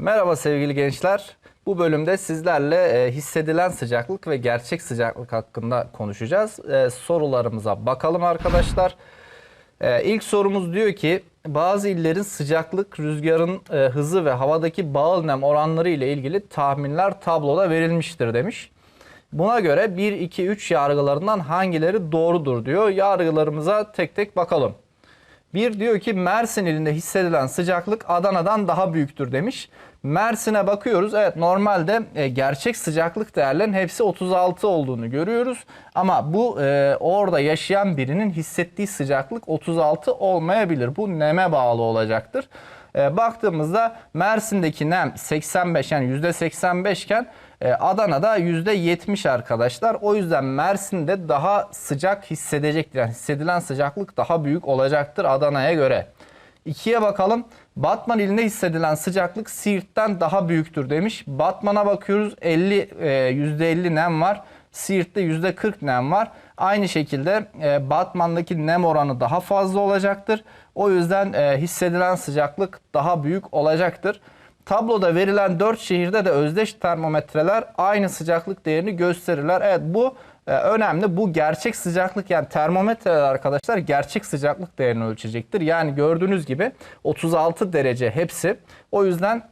Merhaba sevgili gençler. Bu bölümde sizlerle e, hissedilen sıcaklık ve gerçek sıcaklık hakkında konuşacağız. E, sorularımıza bakalım arkadaşlar. E, ilk sorumuz diyor ki bazı illerin sıcaklık, rüzgarın e, hızı ve havadaki bağıl nem oranları ile ilgili tahminler tabloda verilmiştir demiş. Buna göre 1, 2, 3 yargılarından hangileri doğrudur diyor. Yargılarımıza tek tek bakalım. Bir diyor ki Mersin ilinde hissedilen sıcaklık Adana'dan daha büyüktür demiş. Mersin'e bakıyoruz. Evet normalde e, gerçek sıcaklık değerlerinin hepsi 36 olduğunu görüyoruz. Ama bu e, orada yaşayan birinin hissettiği sıcaklık 36 olmayabilir. Bu neme bağlı olacaktır. E, baktığımızda Mersin'deki nem 85 yani %85 iken e, Adana'da %70 arkadaşlar. O yüzden Mersin'de daha sıcak hissedecektir. Yani hissedilen sıcaklık daha büyük olacaktır Adana'ya göre. İkiye bakalım. Batman ilinde hissedilen sıcaklık Siirt'ten daha büyüktür demiş. Batman'a bakıyoruz 50 e, %50 nem var. Siirt'te %40 nem var. Aynı şekilde e, Batman'daki nem oranı daha fazla olacaktır. O yüzden e, hissedilen sıcaklık daha büyük olacaktır. Tabloda verilen 4 şehirde de özdeş termometreler aynı sıcaklık değerini gösterirler. Evet bu e, önemli. Bu gerçek sıcaklık yani termometreler arkadaşlar gerçek sıcaklık değerini ölçecektir. Yani gördüğünüz gibi 36 derece hepsi. O yüzden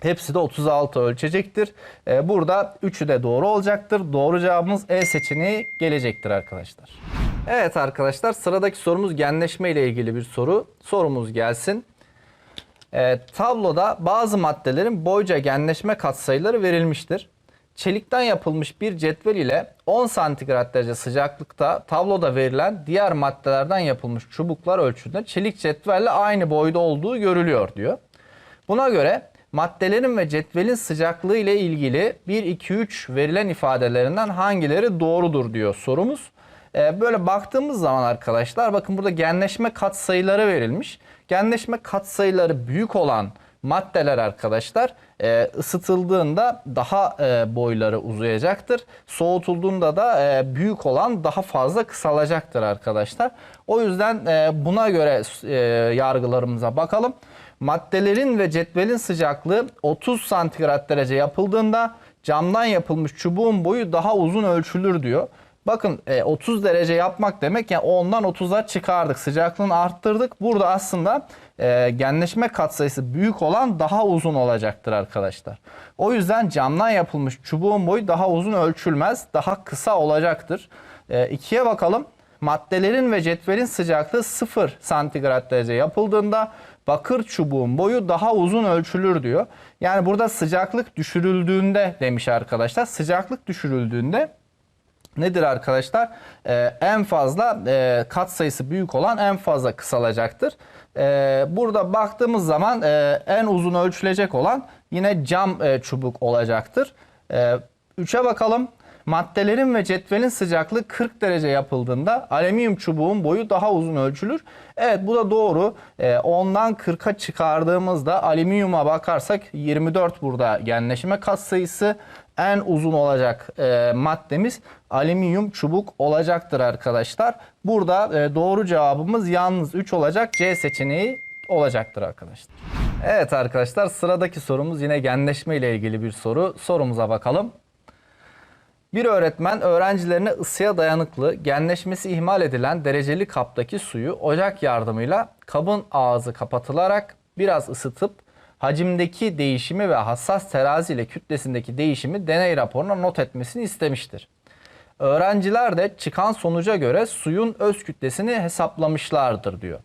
Hepsi de 36 ölçecektir. E, burada üçü de doğru olacaktır. Doğru cevabımız E seçeneği gelecektir arkadaşlar. Evet arkadaşlar sıradaki sorumuz genleşme ile ilgili bir soru. Sorumuz gelsin. E, tabloda bazı maddelerin boyca genleşme katsayıları verilmiştir. Çelikten yapılmış bir cetvel ile 10 santigrat derece sıcaklıkta tabloda verilen diğer maddelerden yapılmış çubuklar ölçüsünde çelik cetvelle aynı boyda olduğu görülüyor diyor. Buna göre maddelerin ve cetvelin sıcaklığı ile ilgili 1, 2, 3 verilen ifadelerinden hangileri doğrudur diyor sorumuz. Ee, böyle baktığımız zaman arkadaşlar bakın burada genleşme katsayıları verilmiş. Genleşme katsayıları büyük olan maddeler arkadaşlar e, ısıtıldığında daha e, boyları uzayacaktır. Soğutulduğunda da e, büyük olan daha fazla kısalacaktır arkadaşlar. O yüzden e, buna göre e, yargılarımıza bakalım. Maddelerin ve cetvelin sıcaklığı 30 santigrat derece yapıldığında camdan yapılmış çubuğun boyu daha uzun ölçülür diyor. Bakın e, 30 derece yapmak demek yani 10'dan 30'a çıkardık. Sıcaklığını arttırdık. Burada aslında e, genleşme katsayısı büyük olan daha uzun olacaktır arkadaşlar. O yüzden camdan yapılmış çubuğun boyu daha uzun ölçülmez. Daha kısa olacaktır. E, ikiye bakalım. Maddelerin ve cetvelin sıcaklığı 0 santigrat derece yapıldığında bakır çubuğun boyu daha uzun ölçülür diyor. Yani burada sıcaklık düşürüldüğünde demiş arkadaşlar. Sıcaklık düşürüldüğünde nedir arkadaşlar? Ee, en fazla e, kat sayısı büyük olan en fazla kısalacaktır. Ee, burada baktığımız zaman e, en uzun ölçülecek olan yine cam e, çubuk olacaktır. Ee, 3'e bakalım. Maddelerin ve cetvelin sıcaklığı 40 derece yapıldığında alüminyum çubuğun boyu daha uzun ölçülür. Evet bu da doğru. Ee, 10'dan 40'a çıkardığımızda alüminyuma bakarsak 24 burada genleşme katsayısı en uzun olacak e, maddemiz alüminyum çubuk olacaktır arkadaşlar. Burada e, doğru cevabımız yalnız 3 olacak. C seçeneği olacaktır arkadaşlar. Evet arkadaşlar sıradaki sorumuz yine genleşme ile ilgili bir soru. Sorumuza bakalım. Bir öğretmen öğrencilerine ısıya dayanıklı, genleşmesi ihmal edilen dereceli kaptaki suyu ocak yardımıyla kabın ağzı kapatılarak biraz ısıtıp hacimdeki değişimi ve hassas terazi ile kütlesindeki değişimi deney raporuna not etmesini istemiştir. Öğrenciler de çıkan sonuca göre suyun öz kütlesini hesaplamışlardır diyor.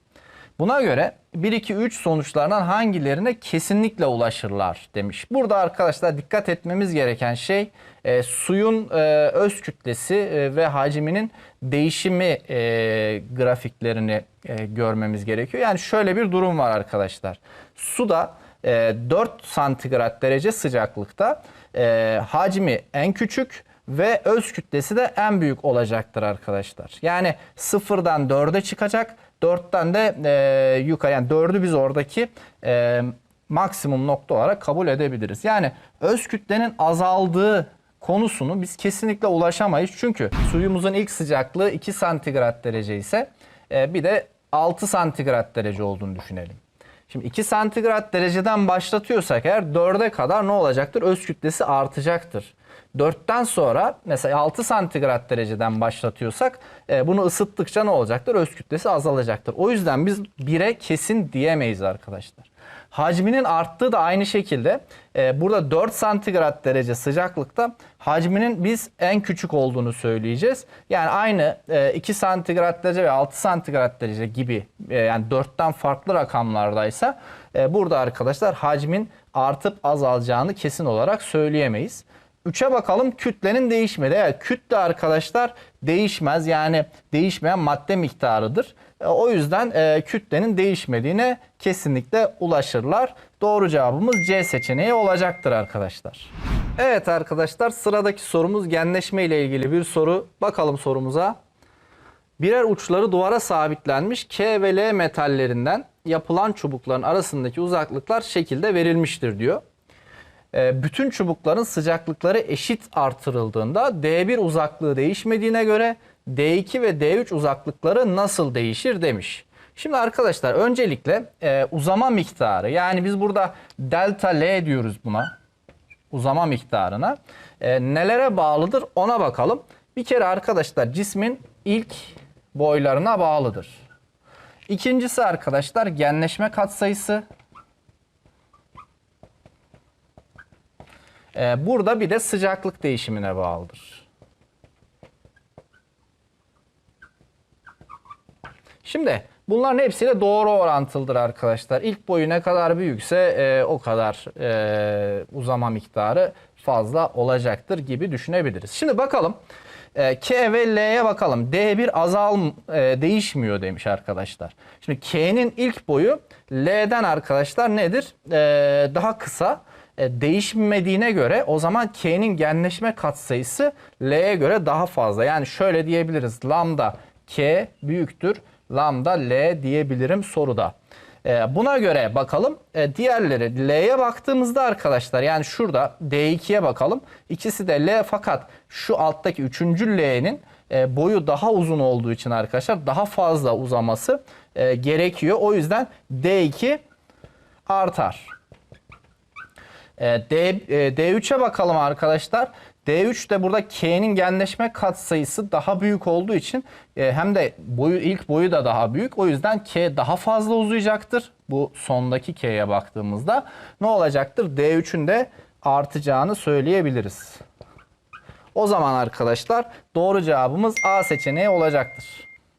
Buna göre 1 2 3 sonuçlarından hangilerine kesinlikle ulaşırlar demiş. Burada arkadaşlar dikkat etmemiz gereken şey e, suyun e, öz kütlesi e, ve hacminin değişimi e, grafiklerini e, görmemiz gerekiyor. Yani şöyle bir durum var arkadaşlar. Suda e, 4 santigrat derece sıcaklıkta e, hacmi en küçük ve öz kütlesi de en büyük olacaktır arkadaşlar. Yani sıfırdan 4'e çıkacak. 4'ten de e, yukarı yani 4'ü biz oradaki e, maksimum nokta olarak kabul edebiliriz. Yani öz kütlenin azaldığı konusunu biz kesinlikle ulaşamayız. Çünkü suyumuzun ilk sıcaklığı 2 santigrat derece ise e, bir de 6 santigrat derece olduğunu düşünelim. Şimdi 2 santigrat dereceden başlatıyorsak eğer 4'e kadar ne olacaktır? Öz kütlesi artacaktır. 4'ten sonra mesela 6 santigrat dereceden başlatıyorsak e, bunu ısıttıkça ne olacaktır? Öz kütlesi azalacaktır. O yüzden biz 1'e kesin diyemeyiz arkadaşlar. Hacminin arttığı da aynı şekilde e, burada 4 santigrat derece sıcaklıkta hacminin biz en küçük olduğunu söyleyeceğiz. Yani aynı e, 2 santigrat derece ve 6 santigrat derece gibi e, yani 4'ten farklı rakamlardaysa e, burada arkadaşlar hacmin artıp azalacağını kesin olarak söyleyemeyiz. 3'e bakalım kütlenin değişmedi. Evet kütle arkadaşlar değişmez yani değişmeyen madde miktarıdır. E, O yüzden e, kütlenin değişmediğine kesinlikle ulaşırlar. Doğru cevabımız C seçeneği olacaktır arkadaşlar. Evet arkadaşlar sıradaki sorumuz genleşme ile ilgili bir soru. Bakalım sorumuza. Birer uçları duvara sabitlenmiş K ve L metallerinden yapılan çubukların arasındaki uzaklıklar şekilde verilmiştir diyor. E, bütün çubukların sıcaklıkları eşit artırıldığında D1 uzaklığı değişmediğine göre D2 ve D3 uzaklıkları nasıl değişir demiş. Şimdi arkadaşlar öncelikle e, uzama miktarı yani biz burada delta L diyoruz buna uzama miktarına. E, nelere bağlıdır ona bakalım. Bir kere arkadaşlar cismin ilk boylarına bağlıdır. İkincisi arkadaşlar genleşme katsayısı. Ee, burada bir de sıcaklık değişimine bağlıdır. Şimdi bunların hepsiyle doğru orantılıdır arkadaşlar. İlk boyu ne kadar büyükse e, o kadar e, uzama miktarı fazla olacaktır gibi düşünebiliriz. Şimdi bakalım e, K ve L'ye bakalım. D1 azal e, değişmiyor demiş arkadaşlar. Şimdi K'nin ilk boyu L'den arkadaşlar nedir? E, daha kısa e, değişmediğine göre o zaman K'nin genleşme katsayısı L'ye göre daha fazla. Yani şöyle diyebiliriz. Lambda K büyüktür. Lambda L diyebilirim soruda. E, buna göre bakalım. E, diğerleri L'ye baktığımızda arkadaşlar yani şurada D2'ye bakalım. İkisi de L fakat şu alttaki 3. L'nin e, boyu daha uzun olduğu için arkadaşlar daha fazla uzaması e, gerekiyor. O yüzden D2 artar. E, D, e, D3'e bakalım arkadaşlar. D3 de burada K'nin genleşme katsayısı daha büyük olduğu için e, hem de boyu ilk boyu da daha büyük. O yüzden K daha fazla uzayacaktır. Bu sondaki K'ye baktığımızda ne olacaktır? D3'ün de artacağını söyleyebiliriz. O zaman arkadaşlar doğru cevabımız A seçeneği olacaktır.